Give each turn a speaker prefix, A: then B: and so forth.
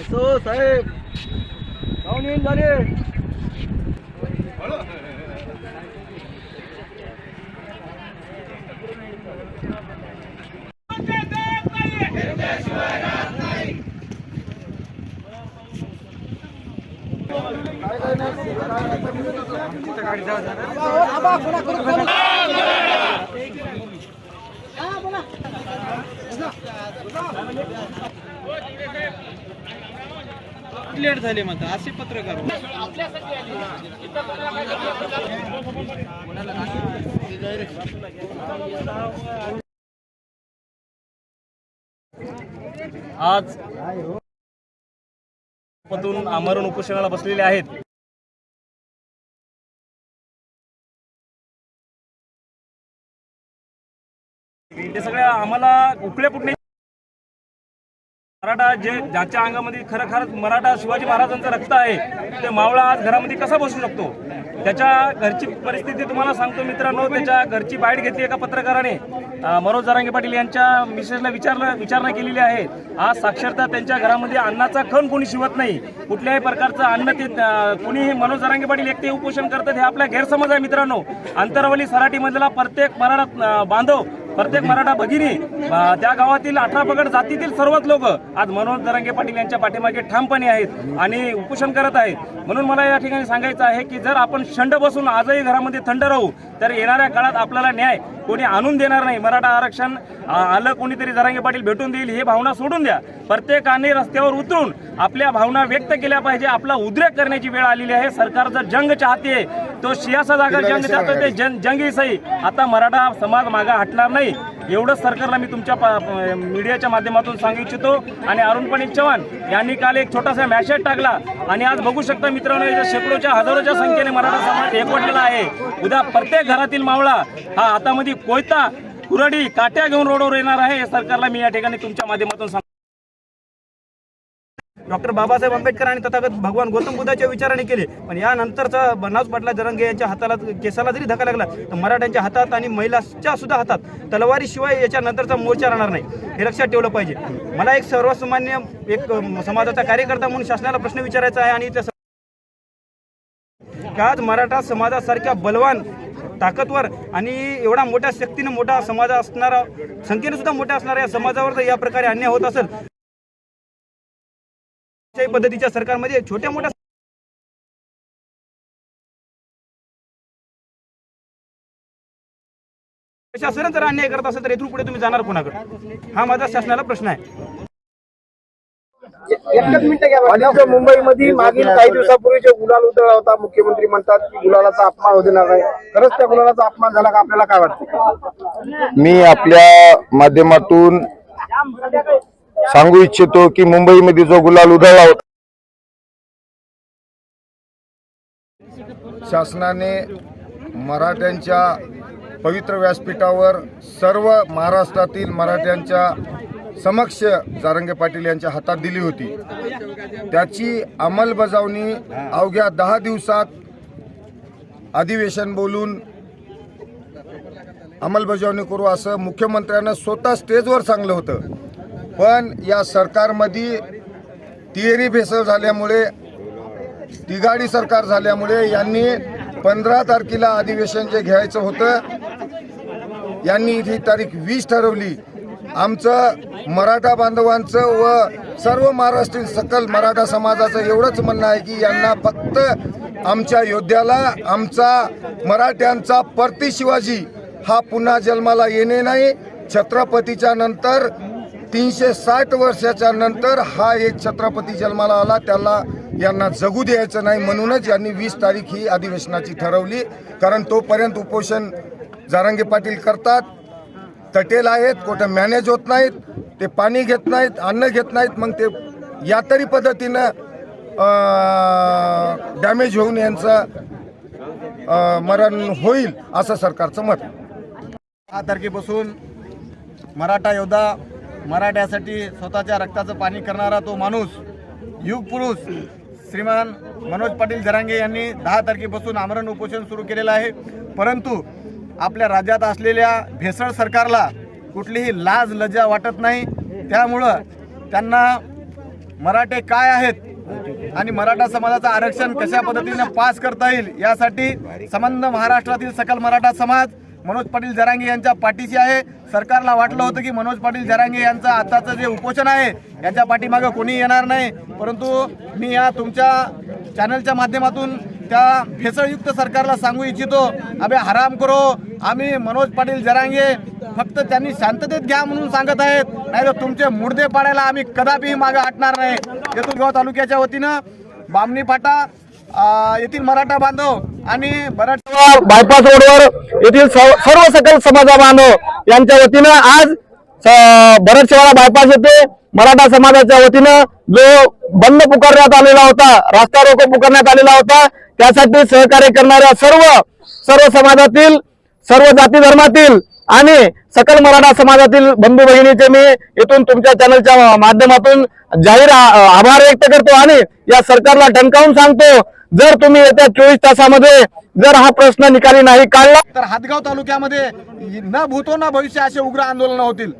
A: असो साहेब जाऊन येईन झाले.
B: लेट झाले म्हणतात असे पत्रकार
C: आज पतून आमरण उपोषणाला बसलेले आहेत. ते सगळ्या आम्हाला उकळे पुटणे मराठा जे ज्याच्या अंगामध्ये खरं खरंच मराठा शिवाजी महाराजांचं रक्त आहे ते मावळा आज घरामध्ये कसा बसू शकतो? त्याच्या घरची परिस्थिती तुम्हाला सांगतो मित्रांनो. त्याच्या घरची बाईट घेतली एका पत्रकाराने. मनोज जरांगे पाटील यांच्या मिसेसला विचारलं विचारणा केलेली आहे. आज साक्षरता त्यांच्या घरामध्ये अन्नाचा खण कोणी शिवत नाही. कुठल्याही प्रकारचं अन्न ते कुणीही मनोज जरांगे पाटील एकटे उपोषण करतात हे आपला गैरसमज आहे मित्रांनो. अंतरवली सराठीमधला प्रत्येक मराठा बांधव प्रत्येक मराठा भगिनी त्या गावातील अठरा पगड जातीतील सर्वच लोक आज मनोज दरंगे पाटील यांच्या पाठीमागे ठामपणे आहेत आणि उपोषण करत आहेत. म्हणून मला या ठिकाणी सांगायचं आहे की जर आपण शंड बसून आजही घरामध्ये थंड राहू तर येणाऱ्या काळात आपल्याला न्याय कोणी आणून देणार नाही. मराठा आरक्षण आलं कोणीतरी जरांगे पाटील भेटून देईल हे भावना सोडून द्या. प्रत्येकाने रस्त्यावर उतरून आपल्या भावना व्यक्त केल्या पाहिजे. आपला उद्रेक करण्याची वेळ आलेली आहे. सरकार जर जंग चाहते तो सियासा जागा जंग चाहतो ते जन जंगी सही आता मराठा समाज मागा हटणार नाही. एवढंच सरकारला मी तुमच्या मीडियाच्या माध्यमातून सांगू इच्छितो. आणि अरुण पंडित चव्हाण यांनी काल एक छोटासा मॅसेज टाकला. आणि आज बघू शकता मित्रांनो याच्या शेकडोच्या हजारोच्या संख्येने मराठा समाज एकवटलेला आहे. उद्या प्रत्येक घरातील मावळा हा हातामध्ये कोयता कुरडी काट्या घेऊन रोडवर येणार आहे हे सरकारला मी या ठिकाणी तुमच्या माध्यमातून सांगतो.
D: डॉक्टर बाबासाहेब आंबेडकर आणि तथागत भगवान गौतम बुद्धाच्या विचाराने केले. पण यानंतरचा बनास पाटला जरंगे यांच्या हाताला केसाला जरी धक्का लागला तर मराठ्यांच्या हातात आणि महिलाच्या सुद्धा हातात तलवारीशिवाय याच्या नंतरचा मोर्चा राहणार नाही. हे लक्षात ठेवलं पाहिजे. मला एक सर्वसामान्य एक समाजाचा कार्यकर्ता म्हणून शासनाला प्रश्न विचारायचा आहे आणि त्या आज मराठा समाजासारख्या बलवान ताकदवर आणि एवढा मोठ्या शक्तीनं मोठा समाज असणारा संख्येने सुद्धा मोठा असणारा या समाजावर जर या प्रकारे अन्याय होत असेल पद्धतीच्या सरकारमध्ये छोट्या मोठ्या शासन जर अन्याय करत असेल तर इथून पुढे तुम्ही जाणार कोणाकडे? हा माझा शासनाला प्रश्न आहे.
E: आणि मुंबईमध्ये मागील काही दिवसापूर्वी जे गुलाल उधळला होता मुख्यमंत्री म्हणतात की गुलालाचा अपमान होऊ देणार नाही. खरंच त्या गुलालाचा अपमान झाला का आपल्याला काय वाटतं?
F: मी आपल्या माध्यमातून सांगू इच्छितो की मुंबईमध्ये जो गुलाल उधळला होता शासनाने मराठ्यांच्या पवित्र व्यासपीठावर सर्व महाराष्ट्रातील मराठ्यांच्या समक्ष जारंगे पाटील यांच्या हातात दिली होती. त्याची अंमलबजावणी अवघ्या दहा दिवसात अधिवेशन बोलून अंमलबजावणी करू असं मुख्यमंत्र्यांना स्वतः स्टेजवर सांगलं होतं. पण या सरकारमध्ये तिहेरी भेसळ झाल्यामुळे तिघाडी सरकार झाल्यामुळे यांनी पंधरा तारखेला अधिवेशन जे घ्यायचं होतं यांनी ही तारीख वीस ठरवली. आमचं मराठा बांधवांचं व सर्व महाराष्ट्रीयन सकल मराठा समाजाचं एवढंच म्हणणं आहे की यांना फक्त आमच्या योद्ध्याला आमचा मराठ्यांचा परती शिवाजी हा पुन्हा जन्माला येणे नाही. छत्रपतीच्या नंतर तीनशे साठ वर्षाच्या नंतर हा एक छत्रपती जन्माला आला. त्याला यांना जगू द्यायचं नाही म्हणूनच यांनी वीस तारीख ही अधिवेशनाची ठरवली. कारण तोपर्यंत उपोषण जारंगे पाटील करतात. तटेल आहेत कुठं मॅनेज होत नाहीत ते पाणी घेत नाहीत अन्न घेत नाहीत. मग ते या तरी पद्धतीनं डॅमेज होऊन यांचं मरण होईल असं सरकारचं मत आहे.
D: दहा तारखेपासून मराठा योद्धा मराठ्यासाठी स्वतःच्या रक्ताचं पाणी करणारा तो माणूस युग पुरुष श्रीमान मनोज पाटील जरांगे यांनी दहा तारखेपासून आमरण उपोषण सुरू केलेलं आहे. परंतु आपल्या राज्यात असलेल्या भेसळ सरकारला कुठलीही लाज लज्जा वाटत नाही. त्यामुळं त्यांना
G: मराठे काय आहेत आणि मराठा समाजाचं आरक्षण कशा पद्धतीने पास करता येईल यासाठी संबंध महाराष्ट्रातील सकल मराठा समाज मनोज पाटील जरांगे यांच्या पाठीशी आहे. सरकारला वाटलं होतं की मनोज पाटील जरांगे यांचं आताचं जे उपोषण आहे याच्या पाठीमागं कोणी येणार नाही. परंतु मी या तुमच्या चॅनलच्या माध्यमातून त्या भेसळयुक्त सरकारला सांगू इच्छितो आम्ही हराम करो. आम्ही मनोज पाटील जरांगे फक्त त्यांनी शांततेत घ्या म्हणून सांगत आहेत. नाही तर तुमचे मुर्दे पाडायला आम्ही कदापिही मागे हटणार नाही. येथून तालुक्याच्या वतीनं बामणी फाटा येथील मराठा बांधव आणि मराठा
E: बायपास रोडवर येथील सर्व सर्व सकल समाजा बांधव यांच्या वतीनं आज बरडशेवाडा बायपास येथे मराठा समाजाच्या वतीनं जो बंद पुकारण्यात आलेला होता रास्ता रोको पुकारण्यात आलेला होता त्यासाठी सहकार्य करणाऱ्या सर्व सर्व समाजातील सर्व जाती धर्मातील आणि सकल मराठा समाजातील बंधू भगिनीचे मी इथून तुमच्या चॅनलच्या माध्यमातून जाहीर आभार व्यक्त करतो आणि या सरकारला ठणकावून सांगतो जर तुम्ही येत्या चोवीस तासामध्ये जर हा प्रश्न निकाली नाही काढला
G: तर हातगाव तालुक्यामध्ये न भूतो ना भविष्य असे उग्र आंदोलन होतील.